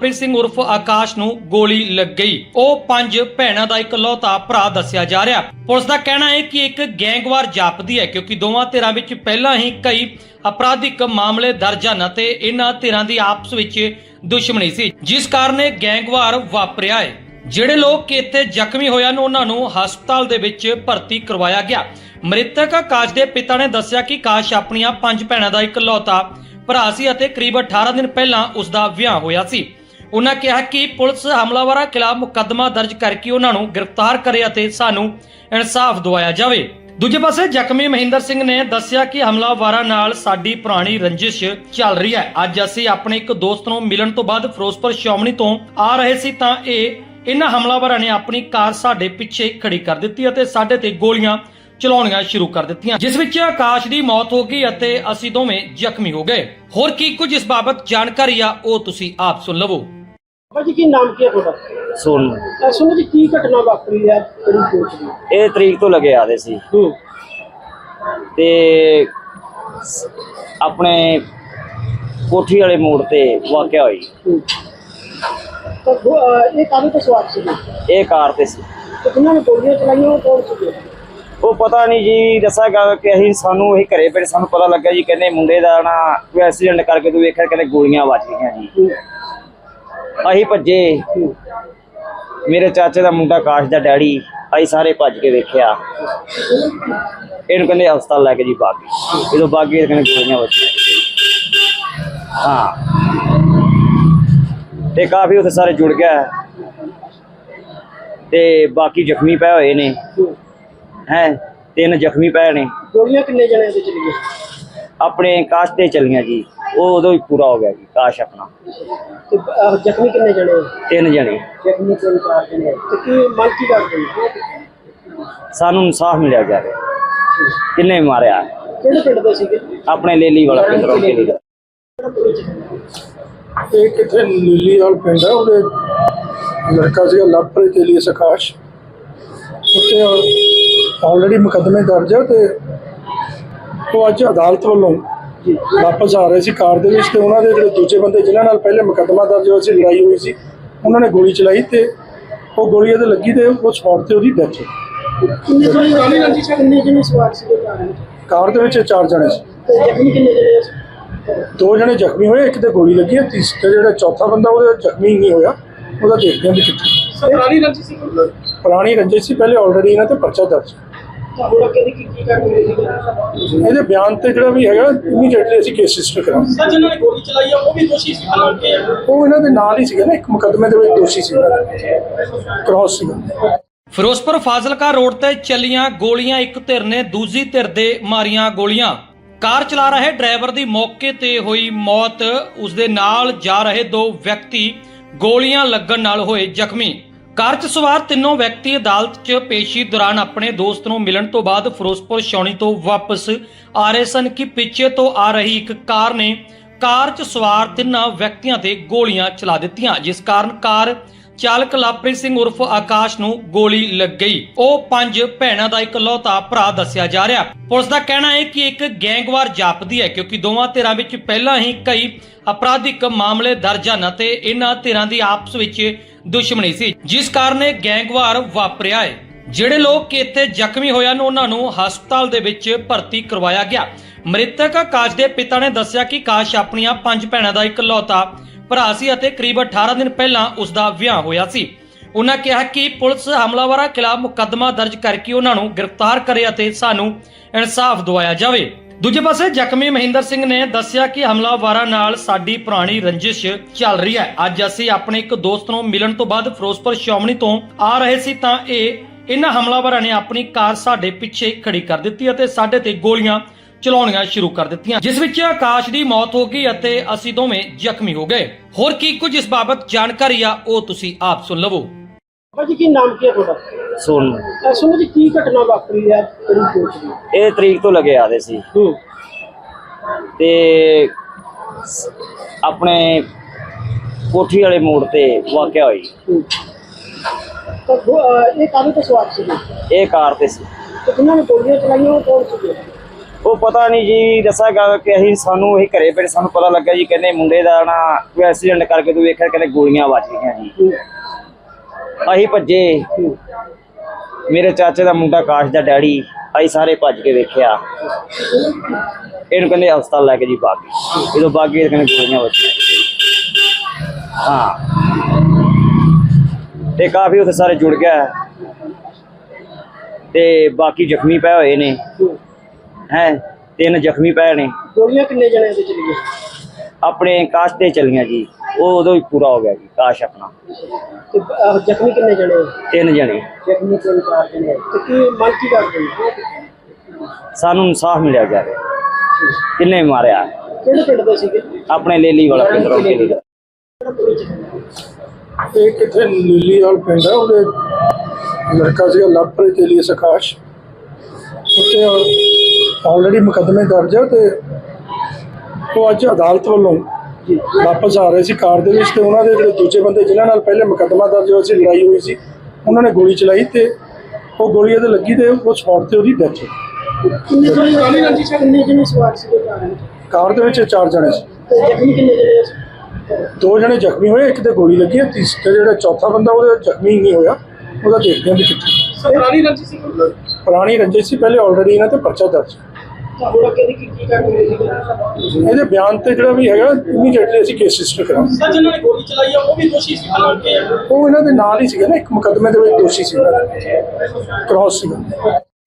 ਪ੍ਰੀਤ ਸਿੰਘ ਉਰਫ ਆਕਾਸ਼ ਨੂੰ ਗੋਲੀ ਲੱਗ। ਗਈ ਉਹ ਪੰਜ ਭੈਣਾਂ ਦਾ ਇਕਲੌਤਾ ਭਰਾ ਦੱਸਿਆ ਜਾ ਰਿਹਾ। ਪੁਲਿਸ ਦਾ ਕਹਿਣਾ ਹੈ ਕਿ ਇੱਕ ਗੈਂਗਵਾਰ ਜਾਪਦੀ ਹੈ, ਕਿਉਂਕਿ ਦੋਵਾਂ ਧਿਰਾਂ ਵਿੱਚ ਪਹਿਲਾਂ ਹੀ ਕਈ ਅਪਰਾਧਿਕ ਮਾਮਲੇ ਦਰਜ ਹਨ ਤੇ ਇਹਨਾਂ ਧਿਰਾਂ ਦੀ ਆਪਸ ਵਿੱਚ ਦੁਸ਼ਮਣੀ ਸੀ। ਜਿਸ ਕਾਰਨ ਇਹ ਗੈਂਗਵਾਰ ਵਾਪਰਿਆ ਹੈ। ਜਿਹੜੇ ਲੋਕ ਇੱਥੇ ਜ਼ਖਮੀ ਹੋਏ ਹਨ, ਉਹਨਾਂ ਨੂੰ ਹਸਪਤਾਲ ਦੇ ਵਿੱਚ ਭਰਤੀ ਕਰਵਾਇਆ ਗਿਆ। ਮ੍ਰਿਤਕ ਆਕਾਸ਼ ਦੇ ਪਿਤਾ ਨੇ ਦੱਸਿਆ ਕਿ ਕਾਸ਼ ਆਪਣੀਆਂ ਪੰਜ ਭੈਣਾਂ ਦਾ ਇਕਲੌਤਾ ਭਰਾ ਸੀ ਅਤੇ ਕਰੀਬ 18 ਦਿਨ ਪਹਿਲਾਂ ਉਸ ਦਾ ਵਿਆਹ ਹੋਇਆ ਸੀ। ਉਹਨਾਂ ਕਿਹਾ ਕਿ ਪੁਲਿਸ ਹਮਲਾਵਰਾਂ ਖਿਲਾਫ ਮੁਕੱਦਮਾ ਦਰਜ ਕਰਕੇ ਉਹਨਾਂ ਨੂੰ ਗ੍ਰਿਫਤਾਰ ਕਰੇ ਅਤੇ ਸਾਨੂੰ ਇਨਸਾਫ ਦਿਵਾਇਆ ਜਾਵੇ। ਦੂਜੇ ਪਾਸੇ ਜ਼ਖਮੀ ਮਹਿੰਦਰ ਸਿੰਘ ਨੇ ਦੱਸਿਆ ਕਿ ਹਮਲਾਵਰਾਂ ਨਾਲ ਸਾਡੀ ਪੁਰਾਣੀ ਰੰਜਿਸ਼ ਚੱਲ ਰਹੀ ਹੈ। ਅੱਜ ਅਸੀਂ ਆਪਣੇ ਇੱਕ ਦੋਸਤ ਨੂੰ ਮਿਲਣ ਤੋਂ ਬਾਅਦ ਫਿਰੋਜ਼ਪੁਰ ਸ਼ੌਮਣੀ ਤੋਂ ਆ ਰਹੇ ਸੀ ਤਾਂ ਇਹ ਇਹਨਾਂ ਹਮਲਾਵਰਾਂ ਨੇ ਆਪਣੀ ਕਾਰ ਸਾਡੇ ਪਿੱਛੇ ਖੜੀ ਕਰ ਦਿੱਤੀ ਅਤੇ ਸਾਡੇ ਤੇ ਗੋਲੀਆਂ ਚਲਾਉਣੀਆਂ ਸ਼ੁਰੂ ਕਰ ਦਿੱਤੀਆਂ ਜਿਸ ਵਿੱਚ ਆਕਾਸ਼ ਦੀ ਮੌਤ ਹੋ ਗਈ ਅਤੇ ਅਸੀਂ ਦੋਵੇਂ ਜ਼ਖਮੀ ਹੋ ਗਏ। ਹੋਰ ਕੀ ਕੁਝ ਇਸ ਬਾਬਤ ਜਾਣਕਾਰੀ ਆ ਉਹ ਤੁਸੀਂ ਆਪ ਸੁਣ ਲਵੋ। ਭਾਜੀ ਕੀ ਨਾਮ ਕੀ ਹੈ ਤੁਹਾਡਾ? ਸੁਣ ਅਹ ਸੁਣੋ ਜੀ ਕੀ ਘਟਨਾ ਵਾਪਰੀ ਹੈ ਕਿਹੜੀ ਕੋਚ ਦੀ? ਇਹ ਤਰੀਕ ਤੋਂ ਲੱਗੇ ਆਦੇ ਸੀ। ਹੂੰ। ਤੇ ਸ- ਆਪਣੇ ਕੋਠੀ ਵਾਲੇ ਮੋੜ ਤੇ ਵਾਕਿਆ ਹੋਈ। ਇਹ ਕਾਹਦੇ ਤੋਂ ਸਵਾਰ ਸੀ? ਇਹ ਕਾਰ ਤੇ ਸੀ। ਤੇ ਉਹਨਾਂ ਨੇ ਗੋਲੀਆਂ ਚਲਾਈਆਂ ਉਹ ਕੌਣ ਉਹ ਪਤਾ ਨਹੀਂ ਜੀ, ਦੱਸਾਗਾ ਕਿ ਅਸੀਂ ਸਾਨੂੰ ਇਹ ਘਰੇ ਪਏ ਸਾਨੂੰ ਪਤਾ ਲੱਗਾ ਜੀ, ਕਹਿੰਦੇ ਮੁੰਡੇ ਦਾ ਨਾ ਕੋਈ ਐਕਸੀਡੈਂਟ ਕਰਕੇ ਤੂੰ ਵੇਖਿਆ, ਕਹਿੰਦੇ ਗੋਲੀਆਂ ਵੱਜ ਗਈਆਂ ਜੀ। ਅਸੀਂ ਭੱਜੇ। ਮੇਰੇ ਚਾਚੇ ਦਾ ਮੁੰਡਾ ਕਾਸ਼ ਦਾ ਡੈਡੀ, ਅਸੀਂ ਸਾਰੇ ਭੱਜ ਕੇ ਵੇਖਿਆ। ਇਹਨੂੰ ਕਹਿੰਦੇ ਹਸਪਤਾਲ ਲੈ ਕੇ ਜੀ ਬਾਗੀ। ਜਦੋਂ ਬਾਗੀ ਕਹਿੰਦੇ ਗੋਲੀਆਂ ਵੱਜੀਆਂ। ਹਾਂ। ਤੇ ਕਾਫੀ ਉੱਥੇ ਸਾਰੇ ਜੁੜ ਗਿਆ। ਤੇ ਬਾਕੀ ਜ਼ਖਮੀ ਪਏ ਹੋਏ ਨੇ। ਹੂੰ। ਤਿੰਨ ਜ਼ਖਮੀ ਪਏ ਨੇ। ਗੋਲੀਆਂ ਕਿੰਨੇ ਜਣੇ ਦੇ ਚਲੀਏ ਆਪਣੇ ਕਾਸ਼ ਤੇ ਚਲੀਆਂ ਜੀ। ਉਹ ਉਦੋਂ ਹੀ ਪੂਰਾ ਹੋ ਗਿਆ ਜੀ ਕਾਸ਼ ਆਪਣਾ। ਤੇ ਅਹ ਜ਼ਖਮੀ ਕਿੰਨੇ ਜਣੇ? ਤਿੰਨ ਜਣੇ। ਜ਼ਖਮੀ ਤਿੰਨ ਚਾਰ ਜਣੇ। ਤੇ ਕੀ ਮੰਗ ਕੀ ਕਰਦੇ ਹੋ ਸਾਨੂੰ ਇਨਸਾਫ ਮਿਲਿਆ ਜਾਵੇ ਕਿੰਨੇ ਮਾਰਿਆ। ਕਿਹੜੇ ਪਿੰਡ ਦੇ ਸੀਗੇ? ਆਪਣੇ ਲੇਲੀ ਵਾਲਾ ਪਿੰਡ ਰੋਕੇ ਦਾ ਇਹ ਕਿੱਥੇ ਲੀਲੀਵਾਲ ਪਿੰਡ ਹੈ? ਉਹਦੇ ਲੜਕਾ ਸੀਗਾ ਲਵਪ੍ਰੀਤ ਏਲੀਅਸ ਆਕਾਸ਼। ਉੱਤੇ ਆਲਰੇਡੀ ਮੁਕੱਦਮੇ ਦਰਜ ਹੈ ਤੇ ਉਹ ਅੱਜ ਅਦਾਲਤ ਵੱਲੋਂ ਵਾਪਸ ਆ ਰਹੇ ਸੀ ਕਾਰ ਦੇ ਵਿੱਚ ਤੇ ਉਹਨਾਂ ਦੇ ਜਿਹੜੇ ਦੂਜੇ ਬੰਦੇ ਜਿਨ੍ਹਾਂ ਨਾਲ ਪਹਿਲੇ ਮੁਕੱਦਮਾ ਦਰਜ ਹੋਇਆ ਸੀ ਲੜਾਈ ਹੋਈ ਸੀ ਉਹਨਾਂ ਨੇ ਗੋਲੀ ਚਲਾਈ ਤੇ ਉਹ ਗੋਲੀ ਇਹਦੇ ਲੱਗੀ ਤੇ ਉਹ ਸਪੌਟ ਤੇ ਉਹਦੀ ਡੈਥ ਹੋ ਗਈ ਕਿੰਨੇ ਜਣੇ ਗੋਲੀ ਨਾਲ ਕਿੰਨੇ ਜਣੇ ਸਵਾਰ ਸੀਗੇ ਕਾਰ ਦੇ ਵਿੱਚ ਚਾਰ ਜਣੇ ਸੀ। ਤੇ ਜ਼ਖਮੀ ਕਿੰਨੇ ਜਣੇ ਸੀ? ਦੋ ਜਣੇ ਜ਼ਖਮੀ ਹੋਏ ਇੱਕ ਤੇ ਗੋਲੀ ਲੱਗੀ ਹੈ ਤੀਸਰਾ ਜਿਹੜਾ ਚੌਥਾ ਬੰਦਾ ਉਹਦਾ ਜ਼ਖਮੀ ਨਹੀਂ ਹੋਇਆ ਉਹਦਾ ਦੇਖਦੇ ਹਾਂ ਵੀ ਕਿੱਥੇ। ਸਤਰਾਲੀ ਰੰਜੀ ਸੀ? ਪੁਰਾਣੀ ਰੰਜਿਸ਼ ਸੀ ਪਹਿਲੇ ਆਲਰੇਡੀ ਇਹਨਾਂ ਤੇ ਪਰਚਾ ਦਰਜ। ਇਹਦੇ ਬਿਆਨ ਤੇ ਜਿਹੜਾ ਵੀ ਹੈਗਾ ਇਮੀਡੀਏਟਲੀ ਅਸੀਂ ਕੇਸ ਰਜਿਸਟਰ ਕਰਾਂਗੇ। ਸਰ ਜਿਨ੍ਹਾਂ ਨੇ ਗੋਲੀ ਚਲਾਈ ਆ ਉਹ ਵੀ ਦੋਸ਼ੀ ਸੀ ਉਹ ਇਹਨਾਂ ਦੇ ਨਾਲ ਹੀ ਸੀਗਾ ਨਾ ਇੱਕ ਮੁਕੱਦਮੇ ਦੇ ਵਿੱਚ ਦੋਸ਼ੀ ਸੀ ਦਾ। ਕ੍ਰਾਸ ਸੀਗਾ। ਫਿਰੋਜ਼ਪੁਰ ਫਾਜ਼ਿਲਕਾ ਰੋਡ ਤੇ ਚੱਲੀਆਂ ਗੋਲੀਆਂ ਇੱਕ ਧਿਰ ਨੇ ਦੂਜੀ ਧਿਰ ਦੇ ਮਾਰੀਆਂ ਗੋਲੀਆਂ। ਕਾਰ ਚਲਾ ਰਹੇ ਡਰਾਈਵਰ ਦੀ ਮੌਕੇ ਤੇ ਹੋਈ ਮੌਤ। ਉਸਦੇ ਨਾਲ ਜਾ ਰਹੇ ਦੋ ਵਿਅਕਤੀ ਗੋਲੀਆਂ ਲੱਗਣ ਨਾਲ ਹੋਏ ਜ਼ਖਮੀ। ਕਾਰ 'ਚ ਸਵਾਰ ਤਿੰਨੋਂ ਵਿਅਕਤੀ ਅਦਾਲਤ 'ਚ ਪੇਸ਼ੀ ਦੌਰਾਨ ਆਪਣੇ ਦੋਸਤ ਨੂੰ ਮਿਲਣ ਤੋਂ ਬਾਅਦ ਫਿਰੋਜ਼ਪੁਰ ਛਾਉਣੀ ਤੋਂ ਵਾਪਸ ਆ ਰਹੇ ਸਨ ਕਿ ਪਿੱਛੇ ਤੋਂ ਆ ਰਹੀ ਇੱਕ ਕਾਰ ਨੇ ਕਾਰ 'ਚ ਸਵਾਰ ਤਿੰਨਾਂ ਵਿਅਕਤੀਆਂ ਤੇ ਗੋਲੀਆਂ ਚਲਾ ਦਿੱਤੀਆਂ, ਜਿਸ ਕਾਰਨ ਕਾਰ ਚਾਲਕ ਲਵਪ੍ਰੀਤ ਸਿੰਘ ਉਰਫ ਆਕਾਸ਼ ਨੂੰ ਗੋਲੀ ਲੱਗ ਗਈ। ਉਹ ਪੰਜ ਭੈਣਾਂ ਦਾ ਇਕਲੌਤਾ ਭਰਾ ਦੱਸਿਆ ਜਾ ਰਿਹਾ। ਪੁਲਿਸ ਦਾ ਕਹਿਣਾ ਹੈ ਕਿ ਇੱਕ ਗੈਂਗਵਾਰ ਜਾਪਦੀ ਹੈ, ਕਿਉਂਕਿ ਦੋਵਾਂ ਧਿਰਾਂ ਵਿੱਚ ਪਹਿਲਾਂ ਹੀ ਕਈ ਅਪਰਾਧਿਕ ਮਾਮਲੇ ਦਰਜ ਹਨ ਤੇ ਇਹਨਾਂ ਧਿਰਾਂ ਦੀ ਆਪਸ ਵਿੱਚ ਦੁਸ਼ਮਣੀ ਸੀ। ਜਿਸ ਕਾਰਨ ਇਹ ਗੈਂਗਵਾਰ ਵਾਪਰਿਆ ਹੈ। ਜਿਹੜੇ ਲੋਕ ਇੱਥੇ ਜ਼ਖਮੀ ਹੋਏ ਹਨ, ਉਹਨਾਂ ਨੂੰ ਹਸਪਤਾਲ ਦੇ ਵਿੱਚ ਭਰਤੀ ਕਰਵਾਇਆ ਗਿਆ। ਮ੍ਰਿਤਕ ਆਕਾਸ਼ ਦੇ ਪਿਤਾ ਨੇ ਦੱਸਿਆ ਕਿ ਆਕਾਸ਼ ਆਪਣੀਆਂ ਪੰਜ ਭੈਣਾਂ ਦਾ ਇਕਲੌਤਾ ਭਰਾ ਸੀ ਅਤੇ ਕਰੀਬ 18 ਦਿਨ ਪਹਿਲਾਂ ਉਸ ਦਾ ਵਿਆਹ ਹੋਇਆ ਸੀ। ਉਹਨਾਂ ਕਿਹਾ ਕਿ ਪੁਲਿਸ ਹਮਲਾਵਰਾਂ ਖਿਲਾਫ ਮੁਕੱਦਮਾ ਦਰਜ ਕਰਕੇ ਉਹਨਾਂ ਨੂੰ ਗ੍ਰਿਫਤਾਰ ਕਰੇ ਅਤੇ ਸਾਨੂੰ ਇਨਸਾਫ ਦਿਵਾਇਆ ਜਾਵੇ। ਦੂਜੇ ਪਾਸੇ ਜ਼ਖਮੀ ਮਹਿੰਦਰ ਸਿੰਘ ਨੇ ਦੱਸਿਆ ਕਿ ਹਮਲਾਵਰਾਂ ਨਾਲ ਸਾਡੀ ਪੁਰਾਣੀ ਰੰਜਿਸ਼ ਚੱਲ ਰਹੀ ਹੈ। ਅੱਜ ਅਸੀਂ ਆਪਣੇ ਇੱਕ ਦੋਸਤ ਨੂੰ ਮਿਲਣ ਤੋਂ ਬਾਅਦ ਫਿਰੋਜ਼ਪੁਰ ਸ਼ੌਮਣੀ ਤੋਂ ਆ ਰਹੇ ਸੀ ਤਾਂ ਇਹ ਇਹਨਾਂ ਹਮਲਾਵਰਾਂ ਨੇ ਆਪਣੀ ਕਾਰ ਸਾਡੇ ਪਿੱਛੇ ਖੜੀ ਕਰ ਦਿੱਤੀ ਅਤੇ ਸਾਡੇ ਤੇ ਗੋਲੀਆਂ ਚਲਾਉਣੀਆਂ ਸ਼ੁਰੂ ਕਰ ਦਿੱਤੀਆਂ ਜਿਸ ਵਿੱਚ ਆਕਾਸ਼ ਦੀ ਮੌਤ ਹੋ ਗਈ ਅਤੇ ਅਸੀਂ ਦੋਵੇਂ ਜ਼ਖਮੀ ਹੋ ਗਏ। ਹੋਰ ਕੀ ਕੁਝ ਇਸ ਬਾਬਤ ਜਾਣਕਾਰੀ ਆ ਉਹ ਤੁਸੀਂ ਆਪ ਸੁਣ ਲਵੋ। ਭਾਜੀ ਕੀ ਨਾਮ ਕੀ ਹੈ ਤੁਹਾਡਾ? ਸੁਣ ਅਹ ਸੁਣੋ ਜੀ ਕੀ ਘਟਨਾ ਵਾਪਰੀ ਹੈ ਕਿਹੜੀ ਕੋਚ ਦੀ? ਇਹ ਤਰੀਕ ਤੋਂ ਲੱਗੇ ਆਦੇ ਸੀ। ਹੂੰ। ਤੇ ਸ- ਆਪਣੇ ਕੋਠੀ ਵਾਲੇ ਮੋੜ ਤੇ ਵਾਕਿਆ ਹੋਈ। ਹੂੰ। ਤਾਂ ਗੋ- ਅਹ ਇਹ ਕਾਹਦੇ ਤੋਂ ਸਵਾਰ ਸੀਗੇ ਇਹ ਕਾਰ ਤੇ ਸੀ। ਤੇ ਜਿਨ੍ਹਾਂ ਨੇ ਗੋਲੀਆਂ ਚਲਾਈਆਂ ਉਹ ਕੌਣ ਸੀਗੇ? ਉਹ ਪਤਾ ਨਹੀਂ ਜੀ ਦੱਸਾਗਾ ਕਿ ਅਸੀਂ ਸਾਨੂੰ ਅਸੀਂ ਘਰੇ ਬੈਠੇ ਸਾਨੂੰ ਪਤਾ ਲੱਗਾ ਜੀ ਕਹਿੰਦੇ ਮੁੰਡੇ ਦਾ ਨਾ ਕੋਈ ਐਕਸੀਡੈਂਟ ਕਰਕੇ ਤੂੰ ਵੇਖਿਆ ਕਹਿੰਦੇ ਗੋਲੀਆਂ ਵੱਜ ਗਈਆਂ ਜੀ। ਅਸੀਂ ਭੱਜੇ। ਮੇਰੇ ਚਾਚੇ ਦਾ ਮੁੰਡਾ ਕਾਸ਼ ਦਾ ਡੈਡੀ, ਅਸੀਂ ਸਾਰੇ ਭੱਜ ਕੇ ਵੇਖਿਆ। ਇਹਨੂੰ ਕਹਿੰਦੇ ਹਸਪਤਾਲ ਲੈ ਕੇ ਜੀ ਬਾਗੀ। ਜਦੋਂ ਬਾਗੀ ਤੇ ਕਹਿੰਦੇ ਗੋਲੀਆਂ ਵੱਜੀਆਂ ਹਾਂ। ਤੇ ਕਾਫੀ ਉੱਥੇ ਸਾਰੇ ਜੁੜ ਗਿਆ। ਤੇ ਬਾਕੀ ਜ਼ਖਮੀ ਪਏ ਹੋਏ ਨੇ। ਹੈ ਤਿੰਨ ਜ਼ਖਮੀ ਪਏ ਨੇ। ਗੋਲੀਆਂ ਕਿੰਨੇ ਜਣੇ ਦੇ ਚਲੀਏ ਆਪਣੇ ਕਾਸ਼ ਤੇ ਚਲੀਆਂ ਜੀ। ਉਹ ਉਦੋਂ ਹੀ ਪੂਰਾ ਹੋ ਗਿਆ ਜੀ ਕਾਸ਼ ਆਪਣਾ। ਤੇ ਅਹ, ਜ਼ਖਮੀ ਕਿੰਨੇ ਜਣੇ? ਤਿੰਨ ਜਣੇ। ਜ਼ਖਮੀ ਤਿੰਨ ਚਾਰ ਜਣੇ। ਤੇ ਕੀ ਮੰਗ ਕੀ ਕਰਦੇ ਹੋ ਸਾਨੂੰ ਇਨਸਾਫ ਮਿਲਿਆ ਜਾਵੇ ਕਿੰਨੇ ਮਾਰਿਆ। ਕਿਹੜੇ ਪਿੰਡ ਦੇ ਸੀਗੇ? ਆਪਣੇ ਲੇਲੀ ਵਾਲਾ ਪਿੰਡ ਰੋਕੇ ਦਾ ਇਹ ਕਿੱਥੇ ਲੀਲੀਵਾਲ ਪਿੰਡ ਹੈ? ਉਹਦੇ ਲੜਕਾ ਸੀਗਾ ਲਵਪ੍ਰੀਤ ਏਲੀਅਸ ਆਕਾਸ਼। ਉੱਤੇ ਆਲਰੇਡੀ ਮੁਕੱਦਮੇ ਦਰਜ ਹੈ ਤੇ ਉਹ ਅੱਜ ਅਦਾਲਤ ਵੱਲੋਂ ਵਾਪਸ ਆ ਰਹੇ ਸੀ ਕਾਰ ਦੇ ਵਿੱਚ ਤੇ ਉਹਨਾਂ ਦੇ ਜਿਹੜੇ ਦੂਜੇ ਬੰਦੇ ਜਿਨ੍ਹਾਂ ਨਾਲ ਪਹਿਲੇ ਮੁਕੱਦਮਾ ਦਰਜ ਹੋਇਆ ਸੀ ਲੜਾਈ ਹੋਈ ਸੀ ਉਹਨਾਂ ਨੇ ਗੋਲੀ ਚਲਾਈ ਤੇ ਉਹ ਗੋਲੀ ਇਹਦੇ ਲੱਗੀ ਤੇ ਉਹ ਸਪੌਟ ਤੇ ਉਹਦੀ ਡੈਥ ਹੋ ਗਈ। ਕਾਰ ਦੇ ਵਿੱਚ ਚਾਰ ਜਣੇ ਸੀ। ਦੋ ਜਣੇ ਜ਼ਖਮੀ ਹੋਏ ਇੱਕ ਤੇ ਗੋਲੀ ਲੱਗੀ ਹੈ ਤੀਸਰਾ ਜਿਹੜਾ ਚੌਥਾ ਬੰਦਾ ਉਹਦਾ ਜ਼ਖਮੀ ਨਹੀਂ ਹੋਇਆ ਉਹਦਾ ਦੇਖਦੇ ਹਾਂ ਵੀ ਕਿੱਥੇ। ਸਰਾਣੀ ਰੰਜੀ ਸੀ? ਪੁਰਾਣੀ ਰੰਜਿਸ਼ ਸੀ ਪਹਿਲੇ ਆਲਰੇਡੀ ਇਹਨਾਂ ਤੇ ਪਰਚਾ ਦਰਜ। ਇਹਦੇ ਬਿਆਨ ਤੇ ਜਿਹੜਾ ਵੀ ਹੈਗਾ ਇਮੀਡੀਏਟਲੀ ਅਸੀਂ ਕੇਸ ਰਜਿਸਟਰ ਕਰਾਂਗੇ। ਸਰ ਜਿਨ੍ਹਾਂ ਨੇ ਗੋਲੀ ਚਲਾਈ ਆ ਉਹ ਵੀ ਦੋਸ਼ੀ ਸੀ ਕਿ ਉਹ ਇਹਨਾਂ ਦੇ ਨਾਲ ਹੀ ਸੀਗਾ ਨਾ ਇੱਕ ਮੁਕੱਦਮੇ ਦੇ ਵਿੱਚ ਦੋਸ਼ੀ ਸੀ ਕ੍ਰਾਸ ਸੀਗਾ।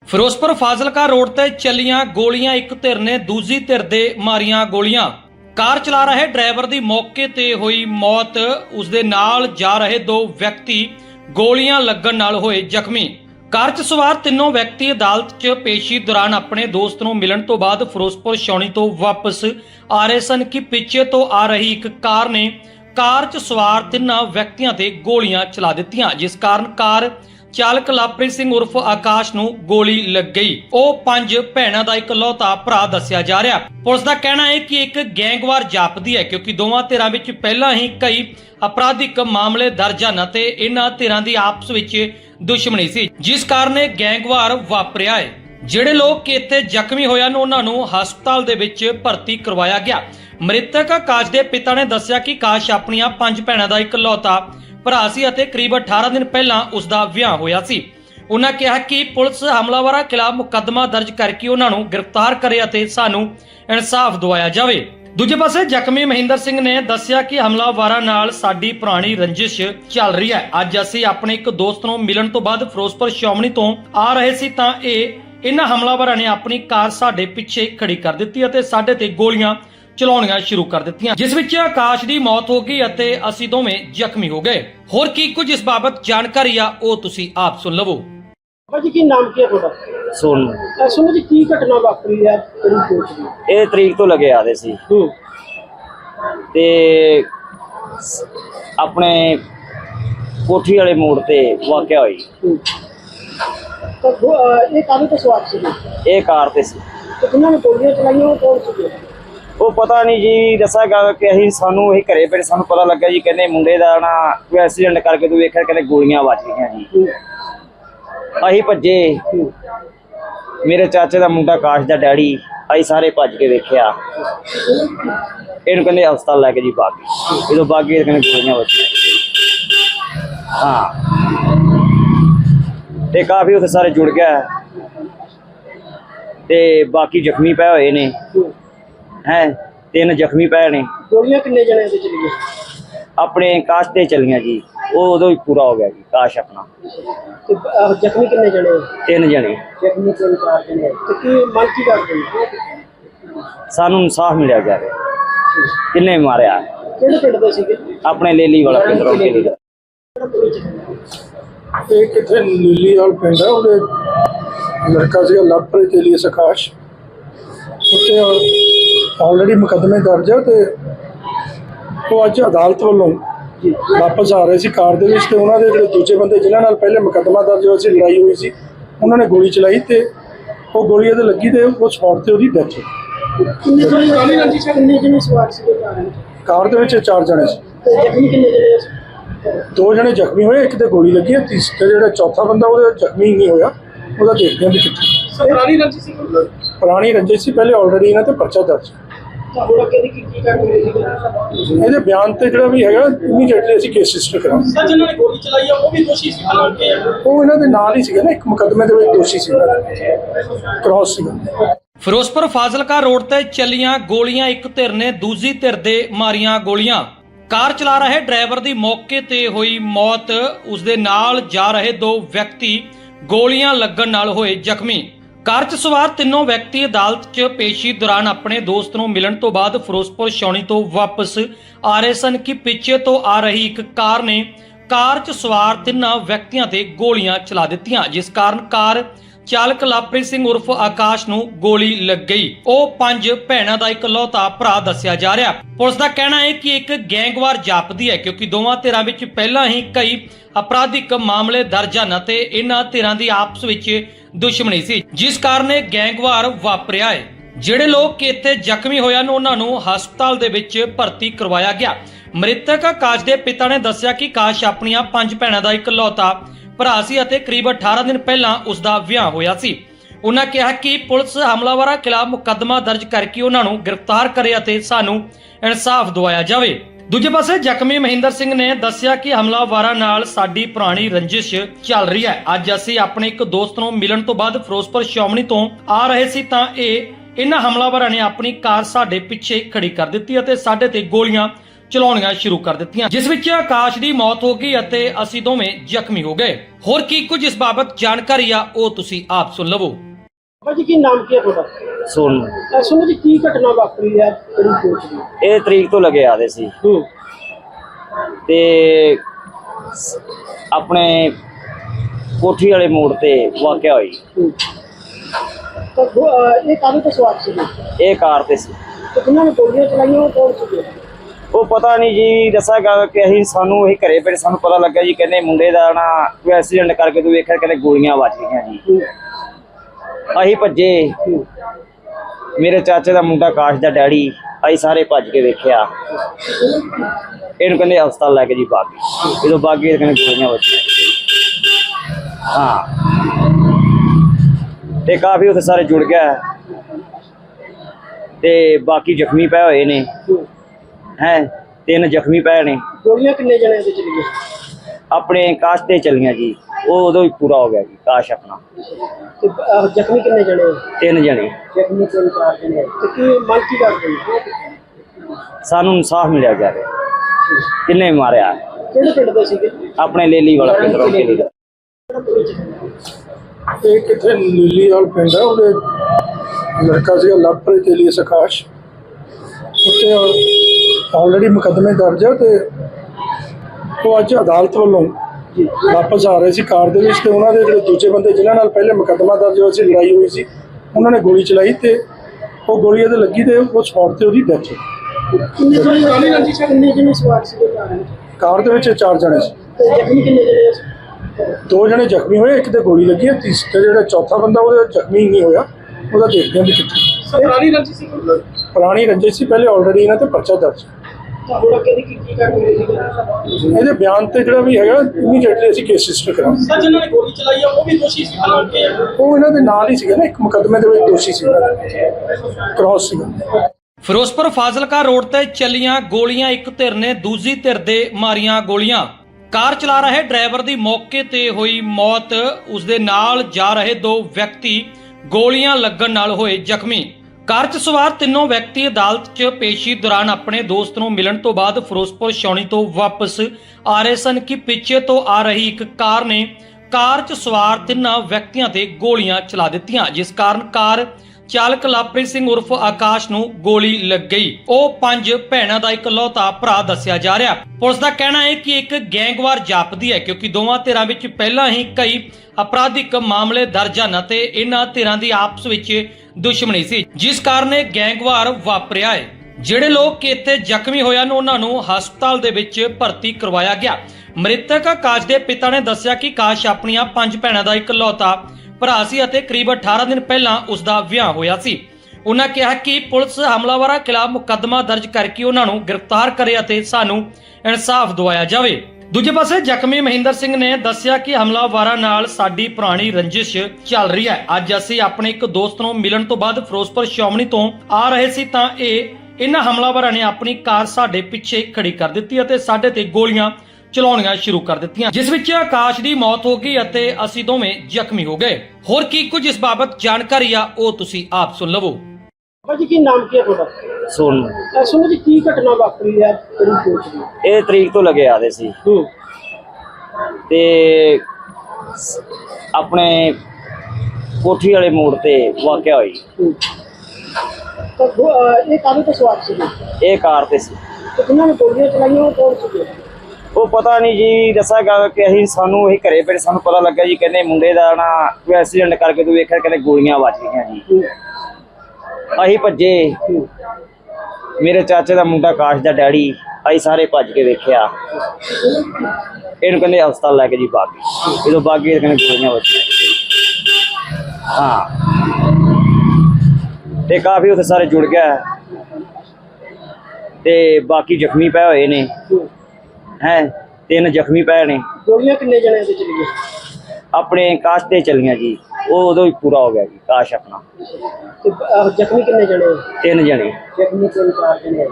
ਫਿਰੋਜ਼ਪੁਰ ਫਾਜ਼ਿਲਕਾ ਰੋਡ ਤੇ ਚੱਲੀਆਂ ਗੋਲੀਆਂ ਇੱਕ ਧਿਰ ਨੇ ਦੂਜੀ ਧਿਰ ਦੇ ਮਾਰੀਆਂ ਗੋਲੀਆਂ। ਕਾਰ ਚਲਾ ਰਹੇ ਡਰਾਈਵਰ ਦੀ ਮੌਕੇ ਤੇ ਹੋਈ ਮੌਤ ਉਸਦੇ ਨਾਲ ਜਾ ਰਹੇ ਦੋ ਵਿਅਕਤੀ ਗੋਲੀਆਂ ਲੱਗਣ ਨਾਲ ਹੋਏ ਜ਼ਖਮੀ। ਕਾਰ 'ਚ ਸਵਾਰ ਤਿੰਨੋਂ ਵਿਅਕਤੀ ਅਦਾਲਤ 'ਚ ਪੇਸ਼ੀ ਦੌਰਾਨ ਆਪਣੇ ਦੋਸਤ ਨੂੰ ਮਿਲਣ ਤੋਂ ਬਾਅਦ ਫਿਰੋਜ਼ਪੁਰ ਛਾਉਣੀ ਤੋਂ ਵਾਪਸ ਆ ਰਹੇ ਸਨ ਕਿ ਪਿੱਛੇ ਤੋਂ ਆ ਰਹੀ ਇੱਕ ਕਾਰ ਨੇ ਕਾਰ 'ਚ ਸਵਾਰ ਤਿੰਨਾਂ ਵਿਅਕਤੀਆਂ ਤੇ ਗੋਲੀਆਂ ਚਲਾ ਦਿੱਤੀਆਂ, ਜਿਸ ਕਾਰਨ ਕਾਰ ਚਾਲਕ ਲਵਪ੍ਰੀਤ ਸਿੰਘ ਉਰਫ ਆਕਾਸ਼ ਨੂੰ ਗੋਲੀ ਲੱਗ ਗਈ। ਉਹ ਪੰਜ ਭੈਣਾਂ ਦਾ ਇਕਲੌਤਾ ਭਰਾ ਦੱਸਿਆ ਜਾ ਰਿਹਾ। ਪੁਲਿਸ ਦਾ ਕਹਿਣਾ ਹੈ ਕਿ ਇੱਕ ਗੈਂਗਵਾਰ ਜਾਪਦੀ ਹੈ, ਕਿਉਂਕਿ ਦੋਵਾਂ ਧਿਰਾਂ ਵਿੱਚ ਪਹਿਲਾਂ ਹੀ ਕਈ ਅਪਰਾਧਿਕ ਮਾਮਲੇ ਦਰਜ ਹਨ ਅਤੇ ਇਹਨਾਂ ਧਿਰਾਂ ਦੀ ਆਪਸ ਵਿੱਚ ਦੁਸ਼ਮਣੀ ਸੀ, ਜਿਸ ਕਾਰਨ ਇਹ ਗੈਂਗਵਾਰ ਵਾਪਰਿਆ ਹੈ। ਜਿਹੜੇ ਲੋਕ ਇੱਥੇ ਜ਼ਖਮੀ ਹੋਏ ਹਨ, ਉਹਨਾਂ ਨੂੰ ਹਸਪਤਾਲ ਦੇ ਵਿੱਚ ਭਰਤੀ ਕਰਵਾਇਆ ਗਿਆ। ਮ੍ਰਿਤਕ ਆਕਾਸ਼ ਦੇ ਪਿਤਾ ਨੇ ਦੱਸਿਆ ਕਿ ਕਾਸ਼ ਆਪਣੀਆਂ ਪੰਜ ਭੈਣਾਂ ਦਾ ਇਕਲੌਤਾ ਭਰਾ ਸੀ ਅਤੇ ਕਰੀਬ 18 ਦਿਨ ਪਹਿਲਾਂ ਉਸ ਦਾ ਵਿਆਹ ਹੋਇਆ ਸੀ। ਉਹਨਾਂ ਕਿਹਾ ਕਿ ਪੁਲਿਸ ਹਮਲਾਵਰਾਂ ਖਿਲਾਫ ਮੁਕੱਦਮਾ ਦਰਜ ਕਰਕੇ ਉਹਨਾਂ ਨੂੰ ਗ੍ਰਿਫਤਾਰ ਕਰੇ ਅਤੇ ਸਾਨੂੰ ਇਨਸਾਫ ਦਿਵਾਇਆ ਜਾਵੇ। ਦੂਜੇ ਪਾਸੇ, ਜ਼ਖਮੀ ਮਹਿੰਦਰ ਸਿੰਘ ਨੇ ਦੱਸਿਆ ਕਿ ਹਮਲਾਵਰਾਂ ਨਾਲ ਸਾਡੀ ਪੁਰਾਣੀ ਰੰਜਿਸ਼ ਚੱਲ ਰਹੀ ਹੈ। ਅੱਜ ਅਸੀਂ ਆਪਣੇ ਇੱਕ ਦੋਸਤ ਨੂੰ ਮਿਲਣ ਤੋਂ ਬਾਅਦ ਫਿਰੋਜ਼ਪੁਰ ਸ਼ੌਮਣੀ ਤੋਂ ਆ ਰਹੇ ਸੀ ਤਾਂ ਇਹ ਇਹਨਾਂ ਹਮਲਾਵਰਾਂ ਨੇ ਆਪਣੀ ਕਾਰ ਸਾਡੇ ਪਿੱਛੇ ਖੜੀ ਕਰ ਦਿੱਤੀ ਅਤੇ ਸਾਡੇ ਤੇ ਗੋਲੀਆਂ ਚਲਾਉਣੀਆਂ ਸ਼ੁਰੂ ਕਰ ਦਿੱਤੀਆਂ ਜਿਸ ਵਿੱਚ ਆਕਾਸ਼ ਦੀ ਮੌਤ ਹੋ ਗਈ ਅਤੇ ਅਸੀਂ ਦੋਵੇਂ ਜ਼ਖਮੀ ਹੋ ਗਏ। ਹੋਰ ਕੀ ਕੁਝ ਇਸ ਬਾਬਤ ਜਾਣਕਾਰੀ ਆ ਉਹ ਤੁਸੀਂ ਆਪ ਸੁਣ ਲਵੋ। ਬਾਬਾ ਜੀ ਕੀ ਨਾਮ ਕੀ ਹੈ ਤੁਹਾਡਾ? ਸੁਣ ਅਹ ਸੁਣੋ ਜੀ ਕੀ ਘਟਨਾ ਵਾਪਰੀ ਹੈ ਕਿਹੜੀ ਕੋਚ ਦੀ ਇਹ ਤਰੀਕ ਤੋਂ ਲੱਗੇ ਆਦੇ ਸੀ। ਹੂੰ। ਤੇ ਸ- ਆਪਣੇ ਕੋਠੀ ਵਾਲੇ ਮੋੜ ਤੇ ਵਾਕਿਆ ਹੋਈ। ਹੂੰ। ਤਾਂ ਅਹ ਇਹ ਕਾਹਦੇ ਤੋਂ ਸਵਾਰ ਸੀਗੇ ਇਹ ਕਾਰ ਤੇ ਸੀ। ਤੇ ਜਿਨ੍ਹਾਂ ਨੇ ਗੋਲੀਆਂ ਚਲਾਈਆਂ ਉਹ ਕੌਣ ਸੀਗੇ ਉਹ ਪਤਾ ਨਹੀਂ ਜੀ ਦੱਸਾਗਾ ਕਿ ਅਸੀਂ ਸਾਨੂੰ ਅਸੀਂ ਘਰੇ ਬੈਠੇ ਸਾਨੂੰ ਪਤਾ ਲੱਗਾ ਜੀ ਕਹਿੰਦੇ ਮੁੰਡੇ ਦਾ ਨਾ ਕੋਈ ਐਕਸੀਡੈਂਟ ਕਰਕੇ ਤੂੰ ਵੇਖਿਆ ਕਹਿੰਦੇ ਗੋਲੀਆਂ ਵੱਜ ਗਈਆਂ ਜੀ। ਅਸੀਂ ਭੱਜੇ। ਮੇਰੇ ਚਾਚੇ ਦਾ ਮੁੰਡਾ ਕਾਸ਼ ਦਾ ਡੈਡੀ, ਅਸੀਂ ਸਾਰੇ ਭੱਜ ਕੇ ਵੇਖਿਆ। ਇਹਨੂੰ ਕਹਿੰਦੇ ਹਸਪਤਾਲ ਲੈ ਕੇ ਜੀ ਬਾਗੀ। ਜਦੋਂ ਬਾਗੀ ਕਹਿੰਦੇ ਗੋਲੀਆਂ ਵੱਜੀਆਂ ਹਾਂ। ਤੇ ਕਾਫੀ ਉੱਥੇ ਸਾਰੇ ਜੁੜ ਗਿਆ। ਤੇ ਬਾਕੀ ਜ਼ਖਮੀ ਪਏ ਹੋਏ ਨੇ। ਹੂੰ। ਤਿੰਨ ਜ਼ਖਮੀ ਪਏ ਨੇ। ਗੋਲੀਆਂ ਕਿੰਨੇ ਜਣੇ ਦੇ ਚਲੀਏ ਆਪਣੇ ਕਾਸ਼ ਤੇ ਚਲੀਆਂ ਜੀ। ਉਹ ਉਦੋਂ ਹੀ ਪੂਰਾ ਹੋ ਗਿਆ ਜੀ ਕਾਸ਼ ਆਪਣਾ। ਤੇ ਅਹ ਜ਼ਖਮੀ ਕਿੰਨੇ ਜਣੇ? ਤਿੰਨ ਜਣੇ। ਜ਼ਖਮੀ ਤਿੰਨ ਚਾਰ ਜਣੇ। ਤੇ ਕੀ ਮੰਗ ਕੀ ਕਰਦੇ ਹੋ ਸਾਨੂੰ ਇਨਸਾਫ ਮਿਲਿਆ ਜਾਵੇ ਕਿੰਨੇ ਮਾਰਿਆ। ਕਿਹੜੇ ਪਿੰਡ ਦੇ ਸੀਗੇ? ਆਪਣੇ ਲੇਲੀ ਵਾਲਾ ਪਿੰਡ ਰੋਕੇ ਦਾ ਇਹ ਕਿੱਥੇ ਲੀਲੀਵਾਲ ਪਿੰਡ ਹੈ ਉਹਦੇ ਲੜਕਾ ਸੀਗਾ ਲਵਪ੍ਰੀਤ ਏਲੀਅਸ ਆਕਾਸ਼। ਉੱਤੇ ਆਲਰੇਡੀ ਮੁਕੱਦਮੇ ਦਰਜ ਹੈ ਤੇ ਉਹ ਅੱਜ ਅਦਾਲਤ ਵੱਲੋਂ ਵਾਪਸ ਆ ਰਹੇ ਸੀ ਕਾਰ ਦੇ ਵਿੱਚ ਤੇ ਉਹਨਾਂ ਦੇ ਜਿਹੜੇ ਦੂਜੇ ਬੰਦੇ ਜਿਨ੍ਹਾਂ ਨਾਲ ਪਹਿਲੇ ਮੁਕੱਦਮਾ ਦਰਜ ਹੋਇਆ ਸੀ ਲੜਾਈ ਹੋਈ ਸੀ ਉਹਨਾਂ ਨੇ ਗੋਲੀ ਚਲਾਈ ਤੇ ਉਹ ਗੋਲੀ ਇਹਦੇ ਲੱਗੀ ਤੇ ਉਹ ਸਪੌਟ ਤੇ ਉਹਦੀ ਡੈਥ ਹੋ? ਗਈ ਕਾਰ ਦੇ ਵਿੱਚ? ਚਾਰ ਜਣੇ ਸੀ। ਦੋ ਜਣੇ ਜ਼ਖਮੀ ਹੋਏ ਇੱਕ ਤੇ ਗੋਲੀ ਲੱਗੀ ਹੈ ਤੀਸਰਾ ਜਿਹੜਾ ਚੌਥਾ ਬੰਦਾ ਉਹਦਾ ਜ਼ਖਮੀ ਨਹੀਂ ਹੋਇਆ ਉਹਦਾ ਦੇਖਦੇ ਹਾਂ ਵੀ ਕਿੱਥੇ। ਸਰਾਣੀ ਰੰਜੀ ਸੀ? ਪੁਰਾਣੀ ਰੰਜਿਸ਼ ਸੀ ਪਹਿਲੇ ਆਲਰੇਡੀ ਇਹਨਾਂ ਤੇ ਪਰਚਾ ਦਰਜ। ਇਹਦੇ ਬਿਆਨ ਤੇ ਜਿਹੜਾ ਵੀ ਹੈਗਾ ਇਮੀਡੀਏਟਲੀ ਅਸੀਂ ਕੇਸ ਰਜਿਸਟਰ ਕਰਾਂਗੇ। ਸਰ ਜਿਨ੍ਹਾਂ ਨੇ ਗੋਲੀ ਚਲਾਈ ਆ ਉਹ ਵੀ ਦੋਸ਼ੀ ਸੀ ਹਾਲਾਂਕਿ ਉਹ ਇਹਨਾਂ ਦੇ ਨਾਲ ਹੀ ਸੀਗਾ ਨਾ ਇੱਕ ਮੁਕੱਦਮੇ ਦੇ ਵਿੱਚ ਦੋਸ਼ੀ ਸੀ ਕ੍ਰਾਸ ਸੀਗਾ। ਫਿਰੋਜ਼ਪੁਰ ਫਾਜ਼ਿਲਕਾ ਰੋਡ ਤੇ ਚੱਲੀਆਂ ਗੋਲੀਆਂ ਇੱਕ ਧਿਰ ਨੇ ਦੂਜੀ ਧਿਰ ਦੇ ਮਾਰੀਆਂ ਗੋਲੀਆਂ। ਕਾਰ ਚਲਾ ਰਹੇ ਡਰਾਈਵਰ ਦੀ ਮੌਕੇ ਤੇ ਹੋਈ ਮੌਤ ਉਸਦੇ ਨਾਲ ਜਾ ਰਹੇ ਦੋ ਵਿਅਕਤੀ ਗੋਲੀਆਂ ਲੱਗਣ ਨਾਲ ਹੋਏ ਜ਼ਖਮੀ। ਕਾਰ 'ਚ ਸਵਾਰ ਤਿੰਨੋਂ ਵਿਅਕਤੀ ਅਦਾਲਤ 'ਚ ਪੇਸ਼ੀ ਦੌਰਾਨ ਆਪਣੇ ਦੋਸਤ ਨੂੰ ਮਿਲਣ ਤੋਂ ਬਾਅਦ ਫਿਰੋਜ਼ਪੁਰ ਛਾਉਣੀ ਤੋਂ ਵਾਪਸ ਆ ਰਹੇ ਸਨ ਕਿ ਪਿੱਛੇ ਤੋਂ ਆ ਰਹੀ ਇੱਕ ਕਾਰ ਨੇ ਕਾਰ 'ਚ ਸਵਾਰ ਤਿੰਨਾਂ ਵਿਅਕਤੀਆਂ ਤੇ ਗੋਲੀਆਂ ਚਲਾ ਦਿੱਤੀਆਂ, ਜਿਸ ਕਾਰਨ ਕਾਰ ਚਾਲਕ ਲਵਪ੍ਰੀਤ ਸਿੰਘ ਉਰਫ ਆਕਾਸ਼ ਨੂੰ ਗੋਲੀ ਲੱਗ ਗਈ। ਉਹ ਪੰਜ ਭੈਣਾਂ ਦਾ ਇਕਲੌਤਾ ਭਰਾ ਦੱਸਿਆ ਜਾ ਰਿਹਾ। ਪੁਲਿਸ ਦਾ ਕਹਿਣਾ ਹੈ ਕਿ ਇੱਕ ਗੈਂਗਵਾਰ ਜਾਪਦੀ ਹੈ, ਕਿਉਂਕਿ ਦੋਵਾਂ ਧਿਰਾਂ ਵਿੱਚ ਪਹਿਲਾਂ ਹੀ ਕਈ ਅਪਰਾਧਿਕ ਮਾਮਲੇ ਦਰਜ ਹਨ ਅਤੇ ਇਹਨਾਂ ਧਿਰਾਂ ਦੀ ਆਪਸ ਵਿੱਚ ਦੁਸ਼ਮਣੀ ਸੀ, ਜਿਸ ਕਾਰਨ ਇਹ ਗੈਂਗਵਾਰ ਵਾਪਰਿਆ ਹੈ। ਜਿਹੜੇ ਲੋਕ ਇੱਥੇ ਜ਼ਖਮੀ ਹੋਏ ਹਨ, ਉਹਨਾਂ ਨੂੰ ਹਸਪਤਾਲ ਦੇ ਵਿੱਚ ਭਰਤੀ ਕਰਵਾਇਆ ਗਿਆ। ਮ੍ਰਿਤਕ ਆਕਾਸ਼ ਦੇ ਪਿਤਾ ਨੇ ਦੱਸਿਆ ਕਿ ਆਕਾਸ਼ ਆਪਣੀਆਂ ਪੰਜ ਭੈਣਾਂ ਦਾ ਇਕਲੌਤਾ ਭਰਾ ਸੀ ਅਤੇ ਕਰੀਬ 18 ਦਿਨ ਪਹਿਲਾਂ ਉਸ ਦਾ ਵਿਆਹ ਹੋਇਆ ਸੀ। ਉਹਨਾਂ ਕਿਹਾ ਕਿ ਪੁਲਿਸ ਹਮਲਾਵਰਾਂ ਖਿਲਾਫ ਮੁਕੱਦਮਾ ਦਰਜ ਕਰਕੇ ਉਹਨਾਂ ਨੂੰ ਗ੍ਰਿਫਤਾਰ ਕਰੇ ਅਤੇ ਸਾਨੂੰ ਇਨਸਾਫ ਦਿਵਾਇਆ ਜਾਵੇ। ਦੂਜੇ ਪਾਸੇ ਜ਼ਖਮੀ ਮਹਿੰਦਰ ਸਿੰਘ ਨੇ ਦੱਸਿਆ ਕਿ ਹਮਲਾਵਰਾਂ ਨਾਲ ਸਾਡੀ ਪੁਰਾਣੀ ਰੰਜਿਸ਼ ਚੱਲ ਰਹੀ ਹੈ। ਅੱਜ ਅਸੀਂ ਆਪਣੇ ਇੱਕ ਦੋਸਤ ਨੂੰ ਮਿਲਣ ਤੋਂ ਬਾਅਦ ਫਿਰੋਜ਼ਪੁਰ ਸ਼ੌਮਣੀ ਤੋਂ ਆ ਰਹੇ ਸੀ ਤਾਂ ਇਹ ਇਹਨਾਂ ਹਮਲਾਵਰਾਂ ਨੇ ਆਪਣੀ ਕਾਰ ਸਾਡੇ ਪਿੱਛੇ ਖੜੀ ਕਰ ਦਿੱਤੀ ਅਤੇ ਸਾਡੇ ਤੇ ਗੋਲੀਆਂ ਚਲਾਉਣੀਆਂ ਸ਼ੁਰੂ ਕਰ ਦਿੱਤੀਆਂ ਜਿਸ ਵਿੱਚ ਆਕਾਸ਼ ਦੀ ਮੌਤ ਹੋ ਗਈ ਅਤੇ ਅਸੀਂ ਦੋਵੇਂ ਜ਼ਖਮੀ ਹੋ ਗਏ। ਹੋਰ ਕੀ ਕੁਝ ਇਸ ਬਾਬਤ ਜਾਣਕਾਰੀ ਆ ਉਹ ਤੁਸੀਂ ਆਪ ਸੁਣ ਲਵੋ। ਬਾਬਾ ਜੀ ਕੀ ਨਾਮ ਕੀ ਹੈ ਤੁਹਾਡਾ? ਸੁਣ ਸੁਣੋ ਜੀ ਕੀ ਘਟਨਾ ਵਾਪਰੀ ਹੈ ਕਿਹੜੀ ਕੋਚ ਦੀ? ਇਹ ਤਰੀਕ ਤੋਂ ਲੱਗੇ ਆਦੇ ਸੀ। ਹੂੰ। ਤੇ ਸ- ਆਪਣੇ ਕੋਠੀ ਵਾਲੇ ਮੋੜ ਤੇ ਵਾਕਿਆ ਹੋਈ। ਹੂੰ। ਤਾਂ ਅਹ ਇਹ ਕਾਹਦੇ ਤੋਂ ਸਵਾਰ ਸੀ? ਇਹ ਕਾਰ ਤੇ ਸੀ। ਤੇ ਜਿਨ੍ਹਾਂ ਨੇ ਗੋਲੀਆਂ ਚਲਾਈਆਂ ਉਹ ਕੌਣ ਸੀਗੇ ਉਹ ਪਤਾ ਨਹੀਂ ਜੀ ਦੱਸਾਗਾ ਕਿ ਅਸੀਂ ਸਾਨੂੰ ਇਹ ਘਰੇ ਬੈਠੇ ਸਾਨੂੰ ਪਤਾ ਲੱਗਾ ਜੀ ਕਹਿੰਦੇ ਮੁੰਡੇ ਦਾ ਨਾ ਕੋਈ ਐਕਸੀਡੈਂਟ ਕਰਕੇ ਤੂੰ ਵੇਖਿਆ ਕਹਿੰਦੇ ਗੋਲੀਆਂ ਵੱਜ ਗਈਆਂ ਜੀ। ਅਸੀਂ ਭੱਜੇ। ਮੇਰੇ ਚਾਚੇ ਦਾ ਮੁੰਡਾ ਕਾਸ਼ ਦਾ ਡੈਡੀ ਅਸੀਂ ਸਾਰੇ ਭੱਜ ਕੇ ਵੇਖਿਆ। ਇਹਨੂੰ ਕਹਿੰਦੇ ਹਸਪਤਾਲ ਲੈ ਕੇ ਜੀ ਬਾਗੀ। ਜਦੋਂ ਬਾਗੀ ਕਹਿੰਦੇ ਗੋਲੀਆਂ ਵੱਜੀਆਂ। ਹਾਂ। ਤੇ ਕਾਫੀ ਉੱਥੇ ਸਾਰੇ ਜੁੜ ਗਿਆ। ਤੇ ਬਾਕੀ ਜ਼ਖਮੀ ਪਏ ਹੋਏ ਨੇ। ਹੂੰ ਤਿੰਨ ਜ਼ਖਮੀ ਪਏ ਨੇ। ਗੋਲੀਆਂ ਕਿੰਨੇ ਜਣਿਆਂ ਦੇ ਚਲੀਆਂ? ਆਪਣੇ ਕਾਸ਼ ਤੇ ਚਲੀਆਂ ਜੀ। ਉਹ ਉਦੋਂ ਹੀ ਪੂਰਾ ਹੋ ਗਿਆ ਜੀ ਕਾਸ਼ ਆਪਣਾ। ਤੇ ਅਹ ਜ਼ਖਮੀ ਕਿੰਨੇ ਜਣੇ? ਹੋਏ? ਤਿੰਨ ਜਣੇ। ਜ਼ਖਮੀ ਤਿੰਨ ਚਾਰ ਜਣੇ। ਹੋਏ। ਤੇ ਕੀ ਮੰਗ ਕੀ ਕਰਦੇ ਹੋ ਸਾਨੂੰ ਇਨਸਾਫ ਮਿਲਿਆ ਜਾਵੇ ਕਿੰਨੇ ਮਾਰਿਆ। ਕਿਹੜੇ ਪਿੰਡ ਦੇ ਸੀਗੇ? ਆਪਣੇ ਲੇਲੀ ਵਾਲਾ ਪਿੰਡ ਰੋਕੇ ਦਾ। ਇਹ ਕਿੱਥੇ ਲੀਲੀਵਾਲ ਪਿੰਡ ਹੈ ਉਹਦੇ ਲੜਕਾ ਸੀਗਾ ਲਵਪ੍ਰੀਤ ਏਲੀਅਸ ਆਕਾਸ਼। ਉੱਤੇ ਆਲਰੇਡੀ ਮੁਕੱਦਮੇ ਦਰਜ ਹੈ ਤੇ ਉਹ ਅੱਜ ਅਦਾਲਤ ਵੱਲੋਂ ਵਾਪਸ ਆ ਰਹੇ ਸੀ ਕਾਰ ਦੇ ਵਿੱਚ ਤੇ ਉਹਨਾਂ ਦੇ ਜਿਹੜੇ ਦੂਜੇ ਬੰਦੇ ਜਿਨ੍ਹਾਂ ਨਾਲ ਪਹਿਲੇ ਮੁਕੱਦਮਾ ਦਰਜ ਹੋਇਆ ਸੀ ਲੜਾਈ ਹੋਈ ਸੀ ਉਹਨਾਂ ਨੇ ਗੋਲੀ ਚਲਾਈ ਤੇ ਉਹ ਗੋਲੀ ਇਹਦੇ ਲੱਗੀ ਤੇ ਉਹ ਸਪੌਟ ਤੇ ਉਹਦੀ ਡੈਥ ਕਿੰਨੇ ਜਣੇ ਗੋਲੀ ਲੱਗੀ ਸੀ? ਕਿੰਨੇ ਜਣੇ ਸਵਾਰ ਸੀਗੇ ਕਾਰ ਦੇ ਵਿੱਚ ਚਾਰ ਜਣੇ ਸੀ। ਤੇ ਜ਼ਖਮੀ ਕਿੰਨੇ ਜਣੇ ਸੀ ਦੋ ਜਣੇ ਜ਼ਖਮੀ ਹੋਏ ਇੱਕ ਤੇ ਗੋਲੀ ਲੱਗੀ ਹੈ ਤੀਸਰਾ ਜਿਹੜਾ ਚੌਥਾ ਬੰਦਾ ਉਹਦਾ ਜ਼ਖਮੀ ਨਹੀਂ ਹੋਇਆ ਉਹਦਾ ਦੇਖਦੇ ਹਾਂ ਵੀ ਕਿੱਥੇ। ਸਰਕਾਰੀ ਰੰਜੀ ਸੀ? ਪੁਰਾਣੀ ਰੰਜਿਸ਼ ਸੀ ਪਹਿਲੇ ਆਲਰੇਡੀ ਇਹਨਾਂ ਤੇ ਪਰਚਾ ਦਰਜ। ਇਹਦੇ ਬਿਆਨ ਤੇ ਜਿਹੜਾ ਵੀ ਹੈਗਾ ਇਮੀਡੀਏਟਲੀ ਅਸੀਂ ਕੇਸ ਰਜਿਸਟਰ ਕਰਾਂਗੇ। ਸਰ ਜਿਨ੍ਹਾਂ ਨੇ ਗੋਲੀ ਚਲਾਈ ਆ ਉਹ ਵੀ ਦੋਸ਼ੀ ਸੀ ਹਾਲਾਂਕਿ ਉਹ ਇਹਨਾਂ ਦੇ ਨਾਲ ਹੀ ਸੀਗਾ ਨਾ ਇੱਕ ਮੁਕੱਦਮੇ ਦੇ ਵਿੱਚ ਦੋਸ਼ੀ ਸੀ ਕ੍ਰਾਸ ਸੀਗਾ। ਫਿਰੋਜ਼ਪੁਰ ਫਾਜ਼ਿਲਕਾ ਰੋਡ ਤੇ ਚੱਲੀਆਂ ਗੋਲੀਆਂ ਇੱਕ ਧਿਰ ਨੇ ਦੂਜੀ ਧਿਰ ਦੇ ਮਾਰੀਆਂ ਗੋਲੀਆਂ। ਕਾਰ ਚਲਾ ਰਹੇ ਡਰਾਈਵਰ ਦੀ ਮੌਕੇ ਤੇ ਹੋਈ ਮੌਤ। ਉਸਦੇ ਨਾਲ ਜਾ ਰਹੇ ਦੋ ਵਿਅਕਤੀ ਗੋਲੀਆਂ ਲੱਗਣ ਨਾਲ ਹੋਏ ਜ਼ਖਮੀ। ਕਾਰ 'ਚ ਸਵਾਰ ਤਿੰਨੋਂ ਵਿਅਕਤੀ ਅਦਾਲਤ 'ਚ ਪੇਸ਼ੀ ਦੌਰਾਨ ਆਪਣੇ ਦੋਸਤ ਨੂੰ ਮਿਲਣ ਤੋਂ ਬਾਅਦ ਫਿਰੋਜ਼ਪੁਰ ਛਾਉਣੀ ਤੋਂ ਵਾਪਸ ਆ ਰਹੇ ਸਨ ਕਿ ਪਿੱਛੇ ਤੋਂ ਆ ਰਹੀ ਇੱਕ ਕਾਰ ਨੇ ਕਾਰ 'ਚ ਸਵਾਰ ਤਿੰਨਾਂ ਵਿਅਕਤੀਆਂ ਤੇ ਗੋਲੀਆਂ ਚਲਾ ਦਿੱਤੀਆਂ, ਜਿਸ ਕਾਰਨ ਕਾਰ ਚਾਲਕ ਲਵਪ੍ਰੀਤ ਸਿੰਘ ਉਰਫ ਆਕਾਸ਼ ਨੂੰ ਗੋਲੀ ਲੱਗ ਗਈ। ਉਹ ਪੰਜ ਭੈਣਾਂ ਦਾ ਇਕਲੌਤਾ ਭਰਾ ਦੱਸਿਆ ਜਾ ਰਿਹਾ। ਪੁਲਿਸ ਦਾ ਕਹਿਣਾ ਹੈ ਕਿ ਇੱਕ ਗੈਂਗਵਾਰ ਜਾਪਦੀ ਹੈ, ਕਿਉਂਕਿ ਦੋਵਾਂ ਧਿਰਾਂ ਵਿੱਚ ਪਹਿਲਾਂ ਹੀ ਕਈ ਅਪਰਾਧਿਕ ਮਾਮਲੇ ਦਰਜ ਹਨ ਅਤੇ ਇਹਨਾਂ ਧਿਰਾਂ ਦੀ ਆਪਸ ਵਿੱਚ ਦੁਸ਼ਮਣੀ ਸੀ। ਜਿਸ ਕਾਰਨ ਇਹ ਗੈਂਗਵਾਰ ਵਾਪਰਿਆ ਹੈ। ਜਿਹੜੇ ਲੋਕ ਇੱਥੇ ਜ਼ਖਮੀ ਹੋਏ ਹਨ, ਉਹਨਾਂ ਨੂੰ ਹਸਪਤਾਲ ਦੇ ਵਿੱਚ ਭਰਤੀ ਕਰਵਾਇਆ ਗਿਆ। ਮ੍ਰਿਤਕ ਆਕਾਸ਼ ਦੇ ਪਿਤਾ ਨੇ ਦੱਸਿਆ ਕਿ ਆਕਾਸ਼ ਆਪਣੀਆਂ ਪੰਜ ਭੈਣਾਂ ਦਾ ਇਕਲੌਤਾ ਭਰਾ ਸੀ ਅਤੇ ਕਰੀਬ 18 ਦਿਨ ਪਹਿਲਾਂ ਉਸ ਦਾ ਵਿਆਹ ਹੋਇਆ ਸੀ। ਉਹਨਾਂ ਕਿਹਾ ਕਿ ਪੁਲਿਸ ਹਮਲਾਵਰਾਂ ਖਿਲਾਫ ਮੁਕੱਦਮਾ ਦਰਜ ਕਰਕੇ ਉਹਨਾਂ ਨੂੰ ਗ੍ਰਿਫਤਾਰ ਕਰੇ ਅਤੇ ਸਾਨੂੰ ਇਨਸਾਫ ਦਿਵਾਇਆ ਜਾਵੇ। ਦੂਜੇ ਪਾਸੇ ਜ਼ਖਮੀ ਮਹਿੰਦਰ ਸਿੰਘ ਨੇ ਦੱਸਿਆ ਕਿ ਹਮਲਾਵਰਾਂ ਨਾਲ ਸਾਡੀ ਪੁਰਾਣੀ ਰੰਜਿਸ਼ ਚੱਲ ਰਹੀ ਹੈ। ਅੱਜ ਅਸੀਂ ਆਪਣੇ ਇੱਕ ਦੋਸਤ ਨੂੰ ਮਿਲਣ ਤੋਂ ਬਾਅਦ ਫਿਰੋਜ਼ਪੁਰ ਸ਼ੌਮਣੀ ਤੋਂ ਆ ਰਹੇ ਸੀ ਤਾਂ ਇਹ ਇਹਨਾਂ ਹਮਲਾਵਰਾਂ ਨੇ ਆਪਣੀ ਕਾਰ ਸਾਡੇ ਪਿੱਛੇ ਖੜੀ ਕਰ ਦਿੱਤੀ ਅਤੇ ਸਾਡੇ ਤੇ ਗੋਲੀਆਂ ਚਲਾਉਣੀਆਂ ਸ਼ੁਰੂ ਕਰ ਦਿੱਤੀਆਂ ਜਿਸ ਵਿੱਚ ਆਕਾਸ਼ ਦੀ ਮੌਤ ਹੋ ਗਈ ਅਤੇ ਅਸੀਂ ਦੋਵੇਂ ਜ਼ਖਮੀ ਹੋ ਗਏ। ਹੋਰ ਕੀ ਕੁਝ ਇਸ ਬਾਬਤ ਜਾਣਕਾਰੀ ਆ ਉਹ ਤੁਸੀਂ ਆਪ ਸੁਣ ਲਵੋ। ਭਾਜੀ ਕੀ ਨਾਮ ਕੀ ਹੈ ਤੁਹਾਡਾ? ਸੁਣ ਇਹ ਸੁਣੋ ਜੀ ਕੀ ਘਟਨਾ ਵਾਪਰੀ ਹੈ? ਕਿਹੜੀ ਕੋਚ ਦੀ? ਇਹ ਤਰੀਕ ਤੋਂ ਲੱਗੇ ਆਦੇ ਸੀ। ਹੂੰ। ਤੇ ਸ- ਆਪਣੇ ਕੋਠੀ ਵਾਲੇ ਮੋੜ ਤੇ ਵਾਕਿਆ ਹੋਈ। ਹੂੰ। ਤਾਂ ਗੋ- ਅਹ ਇਹ ਕਾਹਦੇ ਤੋਂ ਸਵਾਰ ਸੀ? ਇਹ ਕਾਰ ਤੇ ਸੀ। ਤੇ ਉਹਨਾਂ ਨੇ ਗੋਲੀਆਂ ਚਲਾਈਆਂ ਉਹ ਕੌਣ ਸੀਗੇ ਉਹ ਪਤਾ ਨਹੀਂ ਜੀ, ਦੱਸਾਗਾ ਕਿ ਅਸੀਂ ਸਾਨੂੰ ਅਸੀਂ ਘਰੇ ਬੈਠੇ ਸਾਨੂੰ ਪਤਾ ਲੱਗਾ ਜੀ, ਕਹਿੰਦੇ ਮੁੰਡੇ ਦਾ ਨਾ ਕੋਈ ਐਕਸੀਡੈਂਟ ਕਰਕੇ ਤੂੰ ਵੇਖਿਆ ਕਹਿੰਦੇ ਗੋਲੀਆਂ ਵੱਜ ਗਈਆਂ ਜੀ। ਅਸੀਂ ਭੱਜੇ। ਮੇਰੇ ਚਾਚੇ ਦਾ ਮੁੰਡਾ ਕਾਸ਼ ਦਾ ਡੈਡੀ, ਅਸੀਂ ਸਾਰੇ ਭੱਜ ਕੇ ਵੇਖਿਆ। ਇਹਨੂੰ ਕਹਿੰਦੇ ਹਸਪਤਾਲ ਲੈ ਕੇ ਜੀ ਬਾਗੀ। ਜਦੋਂ ਬਾਗੀ ਤੇ ਕਹਿੰਦੇ ਗੋਲੀਆਂ ਵੱਜੀਆਂ। ਹਾਂ। ਤੇ ਕਾਫੀ ਉੱਥੇ ਸਾਰੇ ਜੁੜ ਗਿਆ। ਤੇ ਬਾਕੀ ਜ਼ਖਮੀ ਪਏ ਹੋਏ ਨੇ। ਹੂੰ। ਤਿੰਨ ਜ਼ਖਮੀ ਪਏ ਨੇ। ਗੋਲੀਆਂ ਕਿੰਨੇ ਜਣੇ ਦੇ ਚਲੀ ਗਏ ਆਪਣੇ ਕਾਸ਼ ਤੇ ਚਲੀਆਂ ਜੀ। ਉਹ ਉਦੋਂ ਹੀ ਪੂਰਾ ਹੋ ਗਿਆ ਜੀ ਕਾਸ਼ ਆਪਣਾ। ਤੇ ਅਹ ਜ਼ਖਮੀ ਕਿੰਨੇ ਜਣੇ? ਤਿੰਨ ਜਣੇ। ਜ਼ਖਮੀ ਤਿੰਨ ਚਾਰ ਜਣੇ।